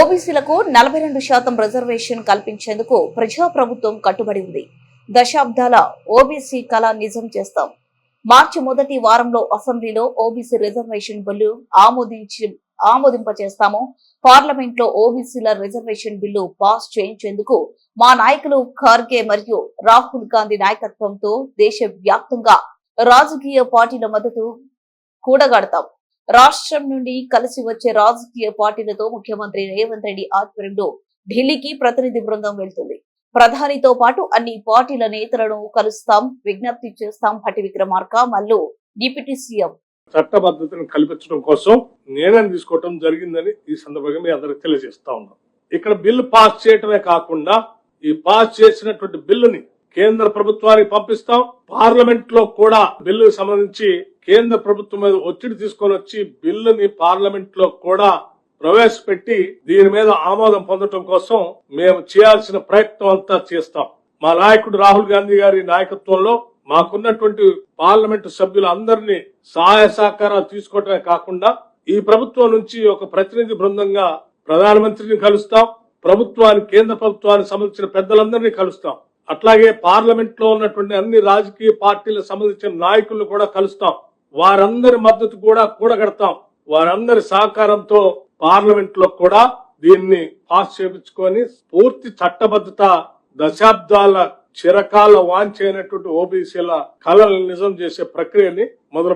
ఓబీసీలకు నలభై రెండు శాతం రిజర్వేషన్ కల్పించేందుకు ప్రజాప్రభుత్వం కట్టుబడి ఉంది. దశాబ్దాల ఓబీసీ కళ నిజం చేస్తాం. మార్చి మొదటి వారంలో అసెంబ్లీలో ఓబీసీ రిజర్వేషన్ బిల్లు ఆమోదించి ఆమోదింపచేస్తాము. పార్లమెంట్లో ఓబీసీల రిజర్వేషన్ బిల్లు పాస్ చేయించేందుకు మా నాయకులు ఖార్గే మరియు రాహుల్ గాంధీ నాయకత్వంతో దేశ వ్యాప్తంగా రాజకీయ పార్టీల మద్దతు కూడగడతాం. రాష్ట్రం నుండి కలిసి వచ్చే రాజకీయ పార్టీలతో ముఖ్యమంత్రి రేవంత్ రెడ్డి ఆధ్వర్యంలో ఢిల్లీకి ప్రతినిధి బృందం వెళ్తుంది. ప్రధానితో పాటు అన్ని పార్టీల నేతలను కలుస్తాం విజ్ఞప్తి చేస్తాం. Bhatti Vikramarka Mallu deputy CM. చట్టబద్ధతను కల్పించడం కోసం నిర్ణయం తీసుకోవటం జరిగిందని ఈ సందర్భంగా మీ అందరికి తెలియజేస్తా ఉన్నాం. ఇక్కడ బిల్లు పాస్ చేయటమే కాకుండా ఈ పాస్ చేసినటువంటి బిల్లుని కేంద్ర ప్రభుత్వానికి పంపిస్తాం. పార్లమెంట్లో కూడా బిల్లు సంబంధించి కేంద్ర ప్రభుత్వం మీద ఒత్తిడి తీసుకొని వచ్చి బిల్లుని పార్లమెంట్లో కూడా ప్రవేశపెట్టి దీని మీద ఆమోదం పొందటం కోసం మేము చేయాల్సిన ప్రయత్నం అంతా చేస్తాం. మా నాయకుడు రాహుల్ గాంధీ గారి నాయకత్వంలో మాకున్నటువంటి పార్లమెంటు సభ్యులందరినీ సహాయ సహకారాలు తీసుకోవటమే కాకుండా ఈ ప్రభుత్వం నుంచి ఒక ప్రతినిధి బృందంగా ప్రధానమంత్రిని కలుస్తాం. ప్రభుత్వానికి కేంద్ర ప్రభుత్వానికి సంబంధించిన పెద్దలందరినీ కలుస్తాం. అట్లాగే పార్లమెంట్లో ఉన్నటువంటి అన్ని రాజకీయ పార్టీలకు సంబంధించిన నాయకులను కూడా కలుస్తాం. వారందరి మద్దతు కూడా కూడగడతాం. వారందరి సహకారంతో పార్లమెంట్లో కూడా దీన్ని పాస్ చేయించుకొని పూర్తి చట్టబద్ధత దశాబ్దాల చిరకాల వాంఛైనటువంటి ఓబీసీల కళలను నిజం చేసే ప్రక్రియని మొదలు